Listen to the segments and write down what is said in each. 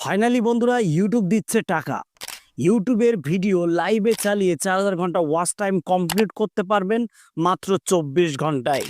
Finally বন্ধুরা YouTube দিচ্ছে টাকা। ইউটিউবের ভিডিও লাইভে চালিয়ে চার হাজার ঘণ্টা ওয়াচ টাইম কমপ্লিট করতে পারবেন মাত্র চব্বিশ ঘন্টায়।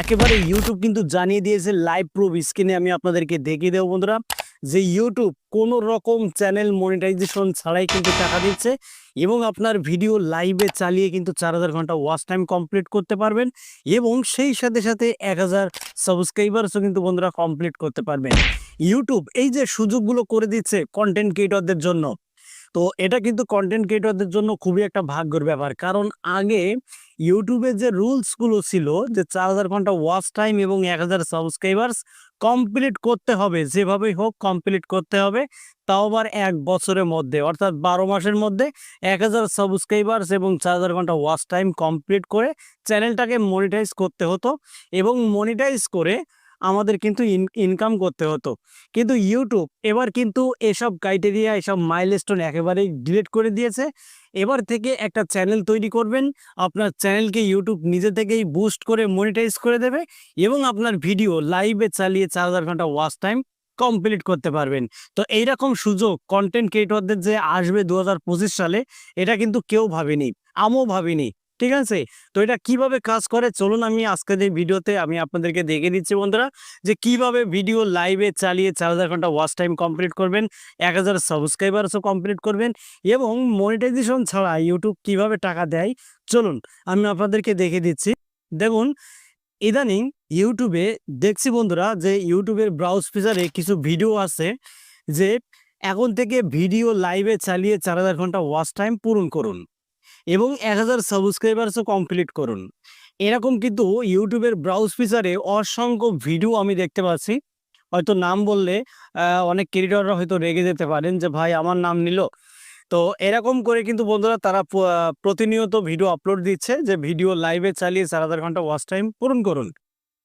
একেবারে ইউটিউব কিন্তু জানিয়ে দিয়েছে লাইভ প্রুফ স্ক্রিনে আমি আপনাদেরকে দেখিয়ে দেবো বন্ধুরা। যে ইউটিউব কোনো রকম চ্যানেল মনিটাইজেশন ছাড়াই কিন্তু টাকা দিচ্ছে এবং আপনার ভিডিও লাইভে চালিয়ে কিন্তু চার হাজার ঘণ্টা ওয়াচ টাইম কমপ্লিট করতে পারবেন এবং সেই সাথে সাথে এক হাজার সাবস্ক্রাইবার্সও কিন্তু বন্ধুরা কমপ্লিট করতে পারবেন। ইউটিউব এই যে সুযোগগুলো করে দিচ্ছে কন্টেন্ট ক্রিয়েটরদের জন্য। তো এটা কিন্তু কন্টেন্ট ক্রিয়েটরদের জন্য খুবই একটা ভাগ্যের ব্যাপার। কারণ আগে ইউটিউবের যে রুলসগুলো ছিল যে চার হাজার ঘণ্টা ওয়াচ টাইম এবং এক হাজার সাবস্ক্রাইবার্স কমপ্লিট করতে হবে, যেভাবেই হোক কমপ্লিট করতে হবে, তাও আবার এক বছরের মধ্যে। অর্থাৎ বারো মাসের মধ্যে এক হাজার সাবস্ক্রাইবার্স এবং চার হাজার ঘণ্টা ওয়াচ টাইম কমপ্লিট করে চ্যানেলটাকে মনিটাইজ করতে হতো এবং মনিটাইজ করে আমাদের কিন্তু ইনকাম করতে হতো। কিন্তু ইউটিউব এবার কিন্তু এসব ক্রাইটেরিয়া এসব মাইলস্টোন একেবারেই ডিলিট করে দিয়েছে। এবার থেকে একটা চ্যানেল তৈরি করবেন। আপনার চ্যানেলকে ইউটিউব নিজে থেকেই বুস্ট করে মনিটাইজ করে দেবে এবং আপনার ভিডিও লাইভে চালিয়ে চার হাজার ঘণ্টা ওয়াচ টাইম কমপ্লিট করতে পারবেন। তো এইরকম সুযোগ কন্টেন্ট ক্রিয়েটরদের যে আসবে দু হাজার পঁচিশ সালে, এটা কিন্তু কেউ ভাবেনি। আমও ভাবিনি। ঠিক আছে? তো এটা কীভাবে কাজ করে? চলুন আমি আজকের এই ভিডিওতে আমি আপনাদেরকে দেখে দিচ্ছি বন্ধুরা যে কীভাবে ভিডিও লাইভে চালিয়ে চার হাজার ঘণ্টা ওয়াচ টাইম কমপ্লিট করবেন, এক হাজার সাবস্ক্রাইবার্সও কমপ্লিট করবেন এবং মনিটাইজেশন ছাড়া ইউটিউব কীভাবে টাকা দেয়? চলুন আমি আপনাদেরকে দেখে দিচ্ছি। দেখুন, ইদানিং ইউটিউবে দেখছি বন্ধুরা যে ইউটিউবের ব্রাউজ ফিচারে কিছু ভিডিও আছে যে এখন থেকে ভিডিও লাইভে চালিয়ে চার হাজার ঘণ্টা ওয়াচ টাইম পূরণ করুন। এবং এক হাজার সাবস্ক্রাইবার্সও কমপ্লিট করুন। এরকম কিন্তু ইউটিউবের ব্রাউজ ফিচারে অসংখ্য ভিডিও আমি দেখতে পাচ্ছি। হয়তো নাম বললে অনেক ক্রিয়েটররা হয়তো রেগে যেতে পারেন যে, ভাই, আমার নাম নিল। তো এরকম করে কিন্তু বন্ধুরা তারা প্রতিনিয়ত ভিডিও আপলোড দিচ্ছে যে ভিডিও লাইভে চালিয়ে চার হাজার ঘণ্টা ওয়াচ টাইম পূরণ করুন।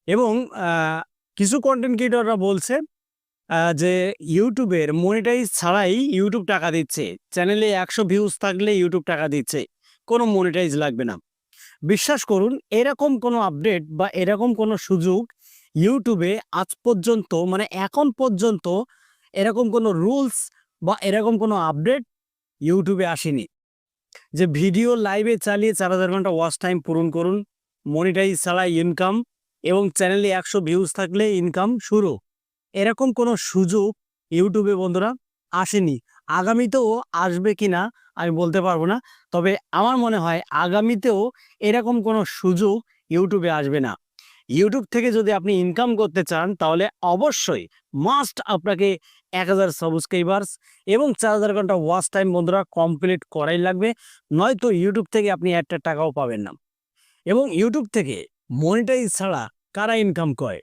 এবং কিছু কন্টেন্ট ক্রিয়েটররা বলছে যে, ইউটিউবের মনিটাইজ ছাড়াই ইউটিউব টাকা দিচ্ছে। চ্যানেলে একশো ভিউজ থাকলে ইউটিউব টাকা দিচ্ছে। কোনো মনিটাইজ লাগবে না। বিশ্বাস করুন, এরকম কোনো আপডেট বা এরকম কোনো সুযোগ ইউটিউবে আজ পর্যন্ত মানে এখন পর্যন্ত এরকম কোনো রুলস বা এরকম কোনো আপডেট ইউটিউবে আসেনি। যে ভিডিও লাইভে চালিয়ে চার হাজার ঘণ্টা ওয়াচ টাইম পূরণ করুন মনিটাইজ ছাড়া ইনকাম এবং চ্যানেলে একশো ভিউজ থাকলে ইনকাম শুরু। এরকম কোনো সুযোগ ইউটিউবে বন্ধুরা আসেনি। আগামীতেও আসবে কিনা আমি বলতে পারব না। তবে আমার মনে হয় আগামীতেও এরকম কোনো সুযোগ ইউটিউবে আসবে না। ইউটিউব থেকে যদি আপনি ইনকাম করতে চান, তাহলে অবশ্যই মাস্ট আপনাকে এক হাজার সাবস্ক্রাইবার্স এবং চার হাজার ঘণ্টা ওয়াচ টাইম বন্ধুরা কমপ্লিট করাই লাগবে, নয়তো ইউটিউব থেকে আপনি একটা টাকাও পাবেন না। এবং ইউটিউব থেকে মনিটাইজ ছাড়া কারা ইনকাম করে?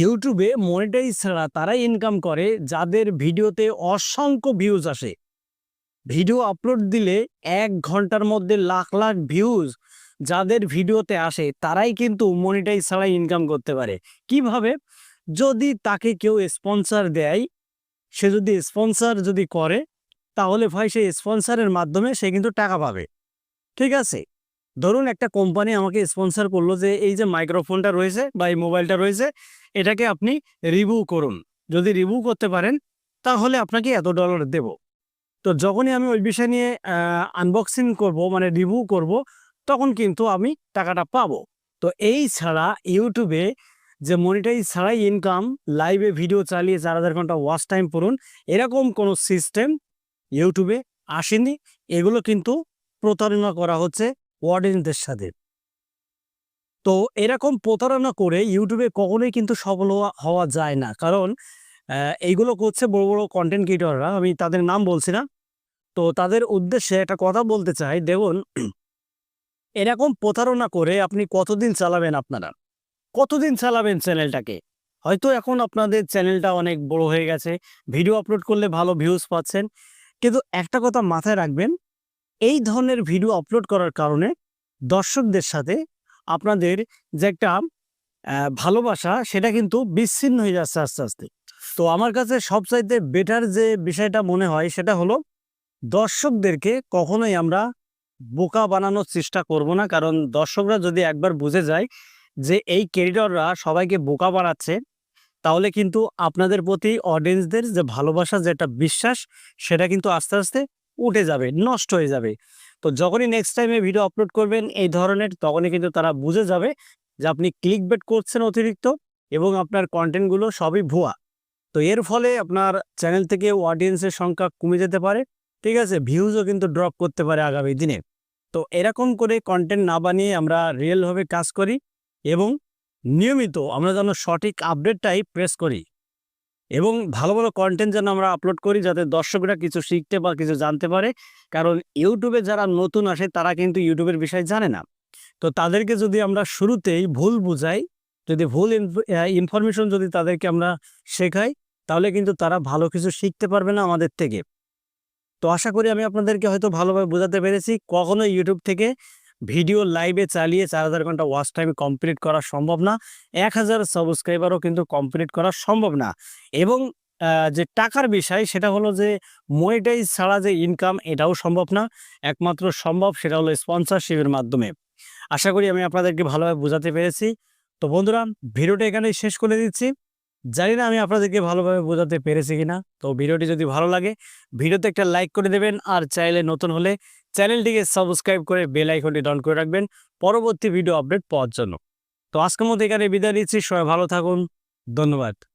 ইউটিউবে মনিটাইজ ছাড়া তারাই ইনকাম করে, যাদের ভিডিওতে অসংখ্য ভিউজ আসে। ভিডিও আপলোড দিলে এক ঘণ্টার মধ্যে লাখ লাখ ভিউজ যাদের ভিডিওতে আসে, তারাই কিন্তু মনিটাইজ ছাড়া ইনকাম করতে পারে। কীভাবে? যদি তাকে কেউ স্পন্সর দেয়, সে যদি স্পন্সর যদি করে, তাহলে ভাই সেই স্পন্সরের মাধ্যমে সে কিন্তু টাকা পাবে। ঠিক আছে? ধরুন একটা কোম্পানি আমাকে স্পন্সর করল যে, এই যে মাইক্রোফোনটা রয়েছে বা এই মোবাইলটা রয়েছে, এটাকে আপনি রিভিউ করুন। যদি রিভিউ করতে পারেন, তাহলে আপনাকে এত ডলার দেব। তো যখনই আমি ওই বিষয় নিয়ে আনবক্সিং করব মানে রিভিউ করব, তখন কিন্তু আমি টাকাটা পাবো। তো এই ছাড়া ইউটিউবে যে মনিটাইজ ছাড়াই ইনকাম লাইভে ভিডিও চালিয়ে চার হাজার ঘণ্টা ওয়াচ টাইম পড়ুন এরকম কোনো সিস্টেম ইউটিউবে আসেনি। এগুলো কিন্তু প্রতারণা করা হচ্ছে। অডিয়েন্সদের সাথে। তো এরকম প্রতারণা করে ইউটিউবে কখনোই কিন্তু সফল হওয়া যায় না। কারণ এইগুলো করছে বড় বড় কন্টেন্ট ক্রিয়েটররা আমি তাদের নাম বলছি না। তো তাদের উদ্দেশ্যে একটা কথা বলতে চাই। দেখুন, এরকম প্রতারণা করে আপনি কতদিন চালাবেন আপনারা? কতদিন চালাবেন চ্যানেলটাকে? হয়তো এখন আপনাদের চ্যানেলটা অনেক বড় হয়ে গেছে। ভিডিও আপলোড করলে ভালো ভিউজ পাচ্ছেন। কিন্তু একটা কথা মাথায় রাখবেন এই ধরনের ভিডিও আপলোড করার কারণে দর্শকদের সাথে আপনাদের যে একটা ভালোবাসা সেটা কিন্তু বিচ্ছিন্ন হয়ে যাচ্ছে আস্তে আস্তে। তো আমার কাছে সবচাইতে বেটার যে বিষয়টা মনে হয় সেটা হলো দর্শকদেরকে কখনোই আমরা বোকা বানানোর চেষ্টা করব না। কারণ দর্শকরা যদি একবার বুঝে যায় যে এই ক্যারিডররা সবাইকে বোকা বানাচ্ছে, তাহলে কিন্তু আপনাদের প্রতি অডিয়েন্সদের যে ভালোবাসা, যে একটা বিশ্বাস, সেটা কিন্তু আস্তে আস্তে উঠে যাবে, নষ্ট হয়ে যাবে। তো যখনই নেক্সট টাইমে ভিডিও আপলোড করবেন, এই ধরনের, তখনই কিন্তু তারা বুঝে যাবে যে আপনি ক্লিক বেট করছেন অতিরিক্ত এবং আপনার কন্টেন্টগুলো সবই ভুয়া। তো এর ফলে আপনার চ্যানেল থেকে অডিয়েন্সের সংখ্যা কমে যেতে পারে, ঠিক আছে? ভিউজও কিন্তু ড্রপ করতে পারে আগামী দিনে। তো এরকম করে কন্টেন্ট না বানিয়ে আমরা রিয়েলভাবে কাজ করি এবং নিয়মিত আমরা যেন সঠিক আপডেটটাই প্রেস করি। এবং ভালো ভালো কন্টেন্ট যেন আমরা আপলোড করি যাতে দর্শকরা কিছু শিখতে বা কিছু জানতে পারে। কারণ ইউটিউবে যারা নতুন আসে, তারা কিন্তু ইউটিউবের বিষয় জানে না। তো তাদেরকে যদি আমরা শুরুতেই ভুল বুঝাই, যদি ভুল ইনফরমেশন যদি তাদেরকে আমরা শেখাই, তাহলে কিন্তু তারা ভালো কিছু শিখতে পারবে না আমাদের থেকে। তো আশা করি আমি আপনাদেরকে হয়তো ভালোভাবে বোঝাতে পেরেছি। কখনো ইউটিউব থেকে ভিডিও লাইভে চালিয়ে চার হাজার ঘণ্টা ওয়াচ টাইম কমপ্লিট করা সম্ভব না। এক হাজার সাবস্ক্রাইবারও কিন্তু কমপ্লিট করা সম্ভব না। এবং যে টাকার বিষয় সেটা হলো যে মনিটাইজ ছাড়া যে ইনকাম এটাও সম্ভব না। একমাত্র সম্ভব সেটা হলো স্পন্সরশিপের মাধ্যমে। আশা করি আমি আপনাদেরকে ভালোভাবে বোঝাতে পেরেছি। তো বন্ধুরা, ভিডিওটা এখানেই শেষ করে দিচ্ছি। জানি না আমি আপনাদেরকে ভালোভাবে বোঝাতে পেরেছি কিনা। তো ভিডিওটি যদি ভালো লাগে, ভিডিওতে একটা লাইক করে দেবেন। আর চাইলে নতুন হলে চ্যানেলটিকে সাবস্ক্রাইব করে বেল আইকনটি ডন করে রাখবেন। পরবর্তী ভিডিও আপডেট পাওয়ার জন্য। তো আজকের মতো এখানে বিদায় নিচ্ছি। সবাই ভালো থাকুন। ধন্যবাদ।